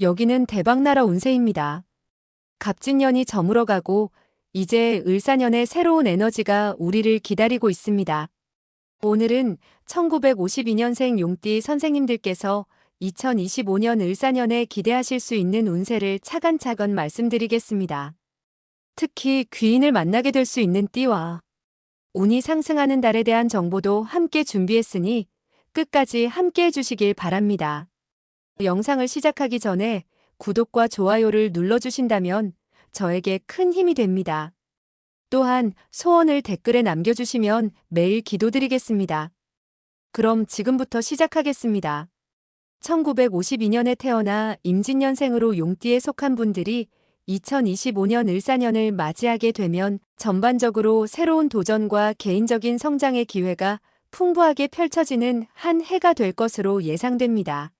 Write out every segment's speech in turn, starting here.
여기는 대박나라 운세입니다. 갑진년이 저물어가고 이제 을사년의 새로운 에너지가 우리를 기다리고 있습니다. 오늘은 1952년생 용띠 선생님들께서 2025년 을사년에 기대하실 수 있는 운세를 차근차근 말씀드리겠습니다. 특히 귀인을 만나게 될 수 있는 띠와 운이 상승하는 달에 대한 정보도 함께 준비했으니 끝까지 함께 해주시길 바랍니다. 영상을 시작하기 전에 구독과 좋아요를 눌러주신다면 저에게 큰 힘이 됩니다. 또한 소원을 댓글에 남겨주시면 매일 기도드리겠습니다. 그럼 지금부터 시작하겠습니다. 1952년에 태어나 임진년생으로 용띠에 속한 분들이 2025년 을사년을 맞이하게 되면 전반적으로 새로운 도전과 개인적인 성장의 기회가 풍부하게 펼쳐지는 한 해가 될 것으로 예상됩니다.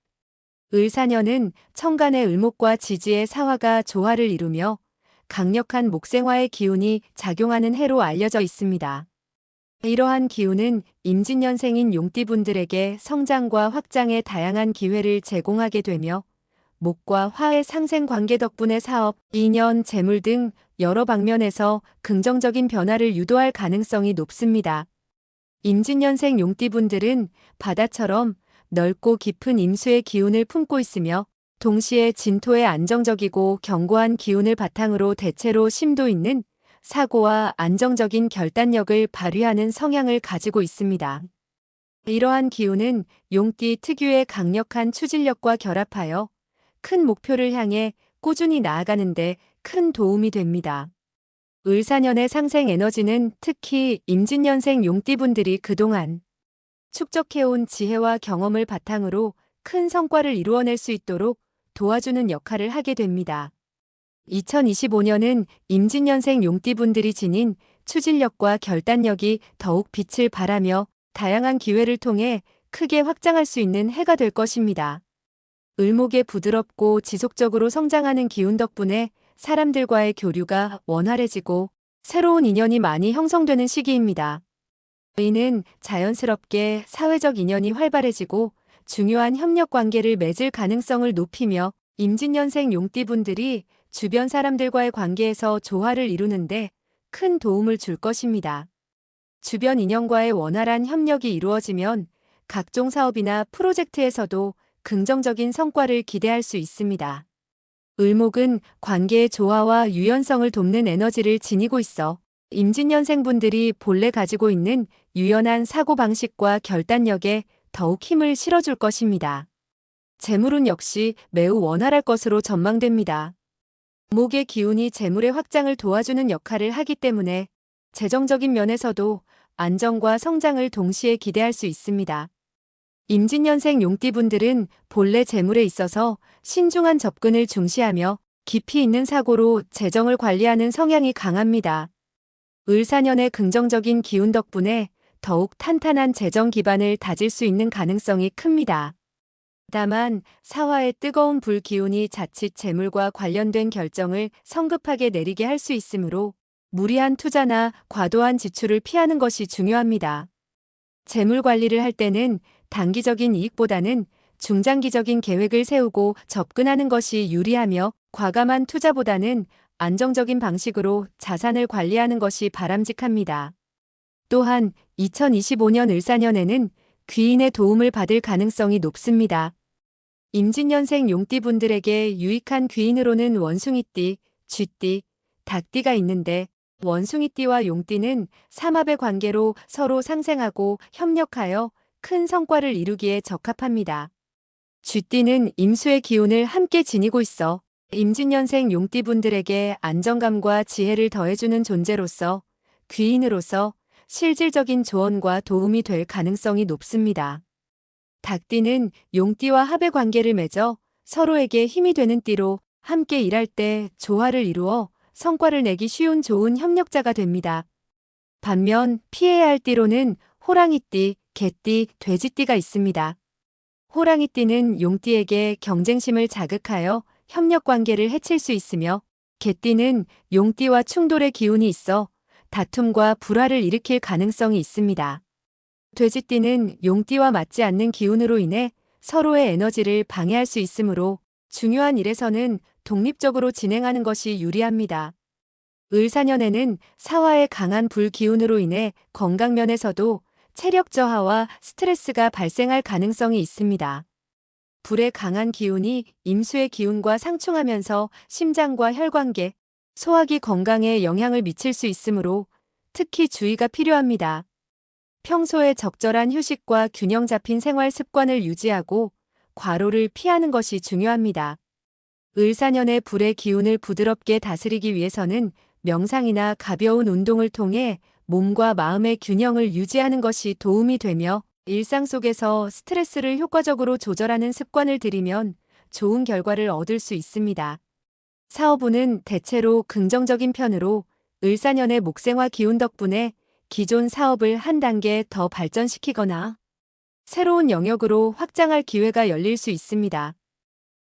을사년은 천간의 을목과 지지의 사화가 조화를 이루며 강력한 목생화의 기운이 작용하는 해로 알려져 있습니다. 이러한 기운은 임진년생인 용띠분들에게 성장과 확장의 다양한 기회를 제공하게 되며 목과 화의 상생 관계 덕분에 사업, 인연, 재물 등 여러 방면에서 긍정적인 변화를 유도할 가능성이 높습니다. 임진년생 용띠분들은 바다처럼 넓고 깊은 임수의 기운을 품고 있으며 동시에 진토의 안정적이고 견고한 기운을 바탕으로 대체로 심도 있는 사고와 안정적인 결단력을 발휘하는 성향을 가지고 있습니다. 이러한 기운은 용띠 특유의 강력한 추진력과 결합하여 큰 목표를 향해 꾸준히 나아가는데 큰 도움이 됩니다. 을사년의 상생 에너지는 특히 임진년생 용띠분들이 그동안 축적해온 지혜와 경험을 바탕으로 큰 성과를 이루어낼 수 있도록 도와주는 역할을 하게 됩니다. 2025년은 임진년생 용띠분들이 지닌 추진력과 결단력이 더욱 빛을 발하며 다양한 기회를 통해 크게 확장할 수 있는 해가 될 것입니다. 을목의 부드럽고 지속적으로 성장하는 기운 덕분에 사람들과의 교류가 원활해지고 새로운 인연이 많이 형성되는 시기입니다. 이는 자연스럽게 사회적 인연이 활발해지고 중요한 협력 관계를 맺을 가능성을 높이며 임진년생 용띠분들이 주변 사람들과의 관계에서 조화를 이루는데 큰 도움을 줄 것입니다. 주변 인연과의 원활한 협력이 이루어지면 각종 사업이나 프로젝트에서도 긍정적인 성과를 기대할 수 있습니다. 을목은 관계의 조화와 유연성을 돕는 에너지를 지니고 있어 임진년생분들이 본래 가지고 있는 유연한 사고방식과 결단력에 더욱 힘을 실어줄 것입니다. 재물운 역시 매우 원활할 것으로 전망됩니다. 목의 기운이 재물의 확장을 도와주는 역할을 하기 때문에 재정적인 면에서도 안정과 성장을 동시에 기대할 수 있습니다. 임진년생 용띠분들은 본래 재물에 있어서 신중한 접근을 중시하며 깊이 있는 사고로 재정을 관리하는 성향이 강합니다. 을사년의 긍정적인 기운 덕분에 더욱 탄탄한 재정 기반을 다질 수 있는 가능성이 큽니다. 다만 사화의 뜨거운 불 기운이 자칫 재물과 관련된 결정을 성급하게 내리게 할 수 있으므로 무리한 투자나 과도한 지출을 피하는 것이 중요합니다. 재물 관리를 할 때는 단기적인 이익보다는 중장기적인 계획을 세우고 접근하는 것이 유리하며 과감한 투자보다는 안정적인 방식으로 자산을 관리하는 것이 바람직합니다. 또한 2025년 을사년에는 귀인의 도움을 받을 가능성이 높습니다. 임진년생 용띠분들에게 유익한 귀인으로는 원숭이띠, 쥐띠, 닭띠가 있는데 원숭이띠와 용띠는 삼합의 관계로 서로 상생하고 협력하여 큰 성과를 이루기에 적합합니다. 쥐띠는 임수의 기운을 함께 지니고 있어 임진년생 용띠분들에게 안정감과 지혜를 더해주는 존재로서 귀인으로서 실질적인 조언과 도움이 될 가능성이 높습니다. 닭띠는 용띠와 합의 관계를 맺어 서로에게 힘이 되는 띠로 함께 일할 때 조화를 이루어 성과를 내기 쉬운 좋은 협력자가 됩니다. 반면 피해야 할 띠로는 호랑이띠, 개띠, 돼지띠가 있습니다. 호랑이띠는 용띠에게 경쟁심을 자극하여 협력 관계를 해칠 수 있으며 개띠는 용띠와 충돌의 기운이 있어 다툼과 불화를 일으킬 가능성이 있습니다. 돼지띠는 용띠와 맞지 않는 기운으로 인해 서로의 에너지를 방해할 수 있으므로 중요한 일에서는 독립적으로 진행하는 것이 유리합니다. 을사년에는 사화의 강한 불기운으로 인해 건강면에서도 체력 저하와 스트레스가 발생할 가능성이 있습니다. 불의 강한 기운이 임수의 기운과 상충하면서 심장과 혈관계, 소화기 건강에 영향을 미칠 수 있으므로 특히 주의가 필요합니다. 평소에 적절한 휴식과 균형 잡힌 생활 습관을 유지하고 과로를 피하는 것이 중요합니다. 을사년의 불의 기운을 부드럽게 다스리기 위해서는 명상이나 가벼운 운동을 통해 몸과 마음의 균형을 유지하는 것이 도움이 되며 일상 속에서 스트레스를 효과적으로 조절하는 습관을 들이면 좋은 결과를 얻을 수 있습니다. 사업운은 대체로 긍정적인 편으로 을사년의 목생화 기운 덕분에 기존 사업을 한 단계 더 발전시키거나 새로운 영역으로 확장할 기회가 열릴 수 있습니다.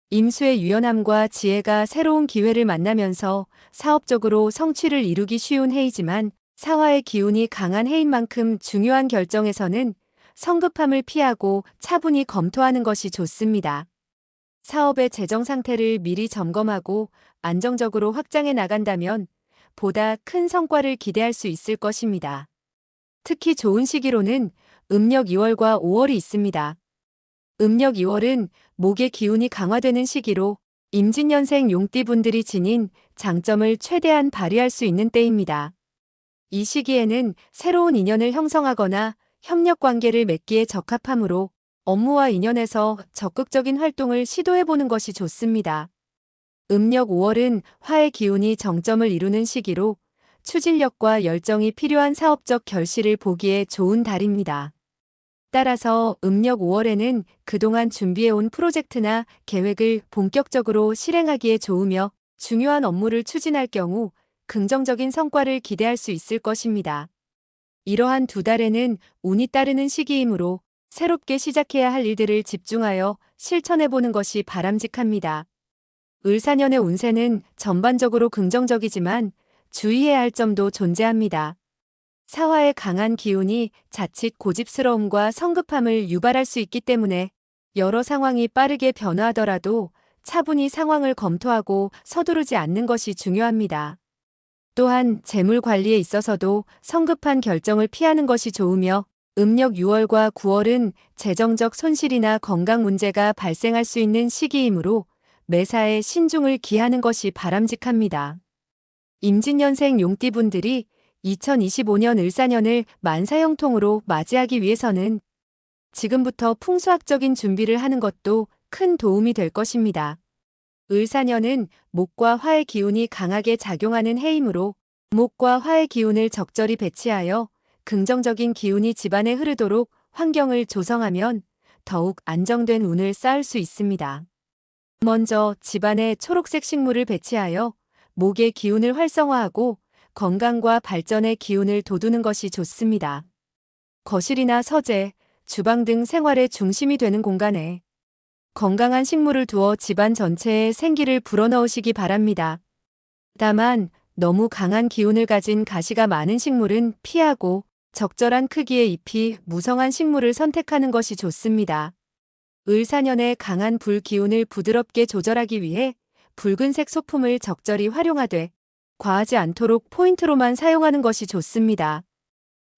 임수의 유연함과 지혜가 새로운 기회를 만나면서 사업적으로 성취를 이루기 쉬운 해이지만 사화의 기운이 강한 해인 만큼 중요한 결정에서는 성급함을 피하고 차분히 검토하는 것이 좋습니다. 사업의 재정 상태를 미리 점검하고 안정적으로 확장해 나간다면 보다 큰 성과를 기대할 수 있을 것입니다. 특히 좋은 시기로는 음력 2월과 5월이 있습니다. 음력 2월은 목의 기운이 강화되는 시기로 임진년생 용띠분들이 지닌 장점을 최대한 발휘할 수 있는 때입니다. 이 시기에는 새로운 인연을 형성하거나 협력 관계를 맺기에 적합하므로 업무와 인연에서 적극적인 활동을 시도해보는 것이 좋습니다. 음력 5월은 화의 기운이 정점을 이루는 시기로 추진력과 열정이 필요한 사업적 결실을 보기에 좋은 달입니다. 따라서 음력 5월에는 그동안 준비해온 프로젝트나 계획을 본격적으로 실행하기에 좋으며 중요한 업무를 추진할 경우 긍정적인 성과를 기대할 수 있을 것입니다. 이러한 두 달에는 운이 따르는 시기이므로 새롭게 시작해야 할 일들을 집중하여 실천해보는 것이 바람직합니다. 을사년의 운세는 전반적으로 긍정적이지만 주의해야 할 점도 존재합니다. 사화의 강한 기운이 자칫 고집스러움과 성급함을 유발할 수 있기 때문에 여러 상황이 빠르게 변화하더라도 차분히 상황을 검토하고 서두르지 않는 것이 중요합니다. 또한 재물 관리에 있어서도 성급한 결정을 피하는 것이 좋으며 음력 6월과 9월은 재정적 손실이나 건강 문제가 발생할 수 있는 시기이므로 매사에 신중을 기하는 것이 바람직합니다. 임진년생 용띠분들이 2025년 을사년을 만사형통으로 맞이하기 위해서는 지금부터 풍수학적인 준비를 하는 것도 큰 도움이 될 것입니다. 을사년은 목과 화의 기운이 강하게 작용하는 해이므로 목과 화의 기운을 적절히 배치하여 긍정적인 기운이 집안에 흐르도록 환경을 조성하면 더욱 안정된 운을 쌓을 수 있습니다. 먼저 집안에 초록색 식물을 배치하여 목의 기운을 활성화하고 건강과 발전의 기운을 돋우는 것이 좋습니다. 거실이나 서재, 주방 등 생활의 중심이 되는 공간에 건강한 식물을 두어 집안 전체에 생기를 불어넣으시기 바랍니다. 다만 너무 강한 기운을 가진 가시가 많은 식물은 피하고 적절한 크기의 잎이 무성한 식물을 선택하는 것이 좋습니다. 을사년의 강한 불 기운을 부드럽게 조절하기 위해 붉은색 소품을 적절히 활용하되 과하지 않도록 포인트로만 사용하는 것이 좋습니다.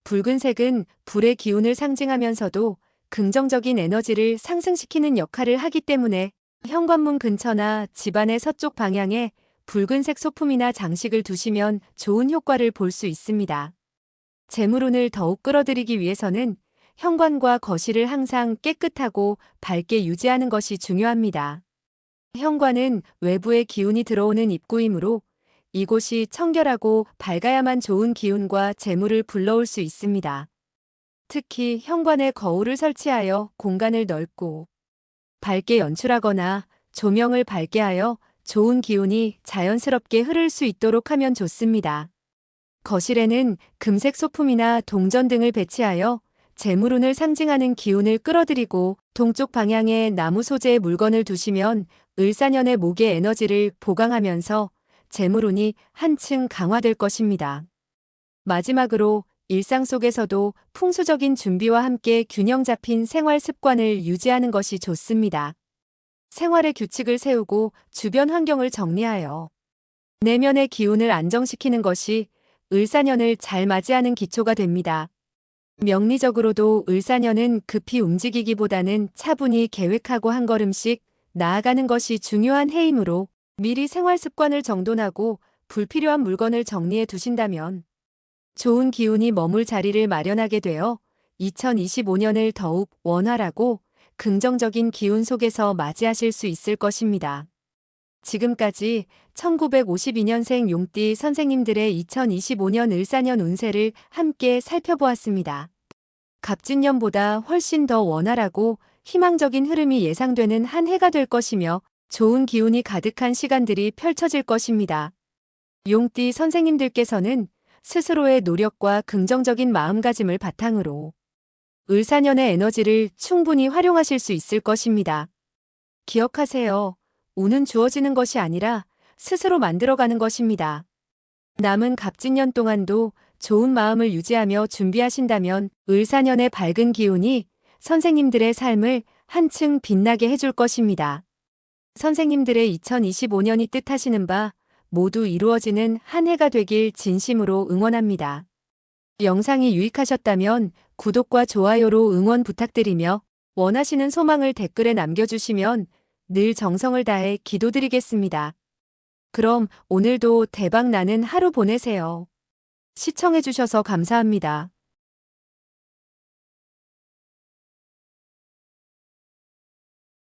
붉은색은 불의 기운을 상징하면서도 긍정적인 에너지를 상승시키는 역할을 하기 때문에 현관문 근처나 집안의 서쪽 방향에 붉은색 소품이나 장식을 두시면 좋은 효과를 볼 수 있습니다. 재물운을 더욱 끌어들이기 위해서는 현관과 거실을 항상 깨끗하고 밝게 유지하는 것이 중요합니다. 현관은 외부의 기운이 들어오는 입구이므로 이곳이 청결하고 밝아야만 좋은 기운과 재물을 불러올 수 있습니다. 특히 현관에 거울을 설치하여 공간을 넓고 밝게 연출하거나 조명을 밝게 하여 좋은 기운이 자연스럽게 흐를 수 있도록 하면 좋습니다. 거실에는 금색 소품이나 동전 등을 배치하여 재물운을 상징하는 기운을 끌어들이고 동쪽 방향에 나무 소재의 물건을 두시면 을사년의 목의 에너지를 보강하면서 재물운이 한층 강화될 것입니다. 마지막으로 일상 속에서도 풍수적인 준비와 함께 균형 잡힌 생활 습관을 유지하는 것이 좋습니다. 생활의 규칙을 세우고 주변 환경을 정리하여 내면의 기운을 안정시키는 것이 을사년을 잘 맞이하는 기초가 됩니다. 명리적으로도 을사년은 급히 움직이기보다는 차분히 계획하고 한 걸음씩 나아가는 것이 중요한 해이므로 미리 생활 습관을 정돈하고 불필요한 물건을 정리해 두신다면 좋은 기운이 머물 자리를 마련하게 되어 2025년을 더욱 원활하고 긍정적인 기운 속에서 맞이하실 수 있을 것입니다. 지금까지 1952년생 용띠 선생님들의 2025년 을사년 운세를 함께 살펴보았습니다. 갑진년보다 훨씬 더 원활하고 희망적인 흐름이 예상되는 한 해가 될 것이며 좋은 기운이 가득한 시간들이 펼쳐질 것입니다. 용띠 선생님들께서는 스스로의 노력과 긍정적인 마음가짐을 바탕으로 을사년의 에너지를 충분히 활용하실 수 있을 것입니다. 기억하세요. 운은 주어지는 것이 아니라 스스로 만들어가는 것입니다. 남은 갑진년 동안도 좋은 마음을 유지하며 준비하신다면 을사년의 밝은 기운이 선생님들의 삶을 한층 빛나게 해줄 것입니다. 선생님들의 2025년이 뜻하시는 바 모두 이루어지는 한 해가 되길 진심으로 응원합니다. 영상이 유익하셨다면 구독과 좋아요로 응원 부탁드리며 원하시는 소망을 댓글에 남겨주시면 늘 정성을 다해 기도드리겠습니다. 그럼 오늘도 대박 나는 하루 보내세요. 시청해주셔서 감사합니다.